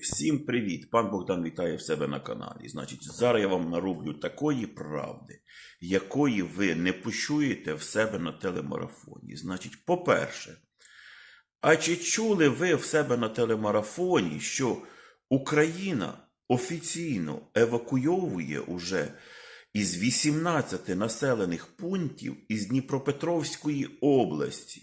Всім привіт! Пан Богдан вітає в себе на каналі. Значить, зараз я вам нароблю такої правди, якої ви не почуєте в себе на телемарафоні. Значить, по-перше, а чи чули ви в себе на телемарафоні, що Україна офіційно евакуйовує уже із 18 населених пунктів із Дніпропетровської області?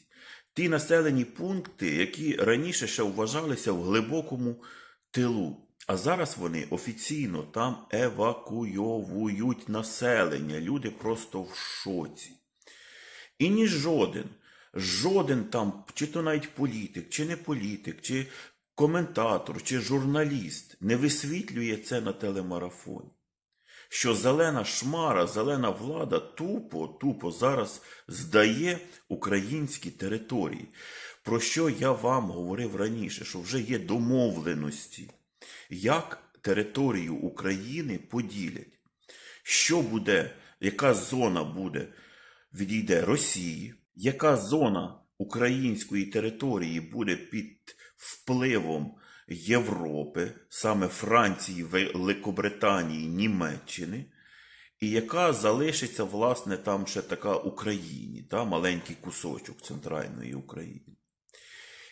Ті населені пункти, які раніше ще вважалися в глибокому тилу. А зараз вони офіційно там евакуйовують населення. Люди просто в шоці. І ні жоден, жоден там, чи то навіть політик, чи не політик, чи коментатор, чи журналіст не висвітлює це на телемарафоні. Що зелена шмара, зелена влада тупо, тупо зараз здає українські території. Про що я вам говорив раніше, що вже є домовленості, як територію України поділять. Що буде, яка зона буде, відійде Росії, яка зона української території буде під впливом Європи, саме Франції, Великобританії, Німеччини, і яка залишиться, власне, там ще така Україні, та, маленький кусочок центральної України.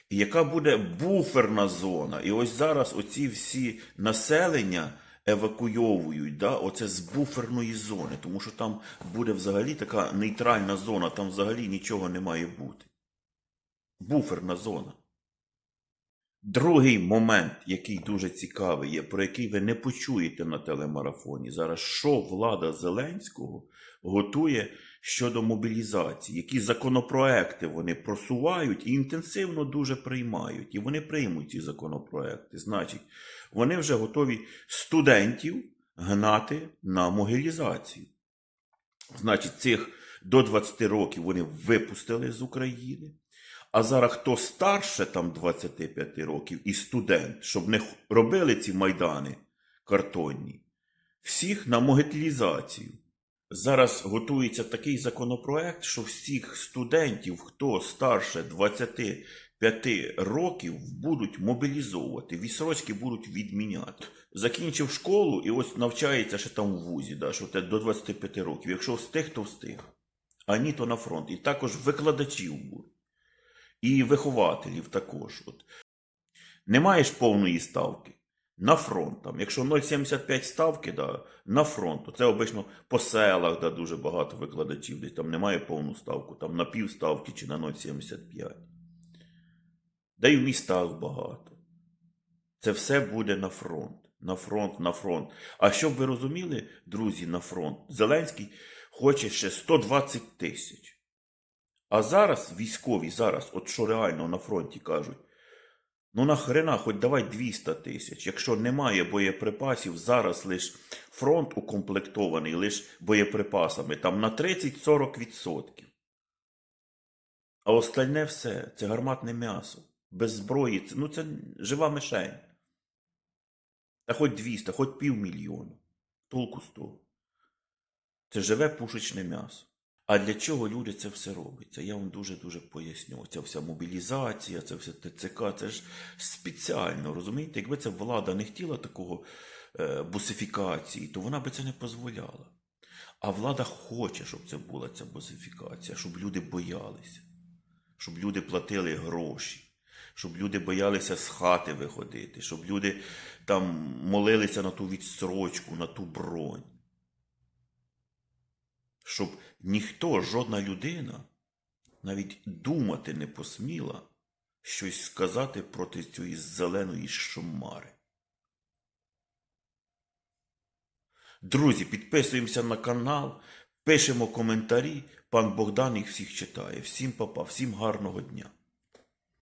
Яка буде буферна зона. І ось зараз оці всі населення евакуйовують, да, оце з буферної зони, тому що там буде взагалі така нейтральна зона, там взагалі нічого не має бути. Буферна зона. Другий момент, який дуже цікавий є, про який ви не почуєте на телемарафоні, зараз що влада Зеленського готує щодо мобілізації, які законопроекти вони просувають і інтенсивно дуже приймають. І вони приймуть ці законопроекти. Значить, вони вже готові студентів гнати на могилізацію. Значить, цих до 20 років вони випустили з України. А зараз хто старше там 25 років і студент, щоб не робили ці майдани картонні, всіх на могилізацію. Зараз готується такий законопроект, що всіх студентів, хто старше 25 років, будуть мобілізовувати, відсрочки будуть відміняти. Закінчив школу і ось навчається ще там в вузі, да, що те до 25 років. Якщо встиг, то встиг. А ні, то на фронт. І також викладачів будуть. І вихователів також. От. Не маєш повної ставки. На фронт там. Якщо 0,75 ставки, да, на фронт, це обично по селах, да, дуже багато викладачів, десь там немає повну ставку, там на пів ставки чи на 0,75. Да й в містах багато. Це все буде на фронт. На фронт, на фронт. А щоб ви розуміли, друзі, на фронт, Зеленський хоче ще 120 тисяч. А зараз військові, зараз, от що реально на фронті кажуть, ну нахрена, хоч давай 200 тисяч. Якщо немає боєприпасів, зараз лиш фронт укомплектований лише боєприпасами, там на 30-40%. А остальне все це гарматне м'ясо. Без зброї, ну це жива мишень. Та хоч 200, хоч півмільйону. Толку з того. Це живе пушечне м'ясо. А для чого люди це все робиться? Я вам дуже-дуже поясню. Ця вся мобілізація, це все ТЦК, це ж спеціально, розумієте? Якби ця влада не хотіла такого е, бусифікації, то вона би це не дозволяла. А влада хоче, щоб це була ця бусифікація, щоб люди боялися, щоб люди платили гроші, щоб люди боялися з хати виходити, щоб люди там молилися на ту відстрочку, на ту бронь щоб ніхто, жодна людина навіть думати не посміла щось сказати проти цієї зеленої шумари. Друзі, підписуємося на канал, пишемо коментарі. Пан Богдан їх всіх читає. Всім папа, всім гарного дня.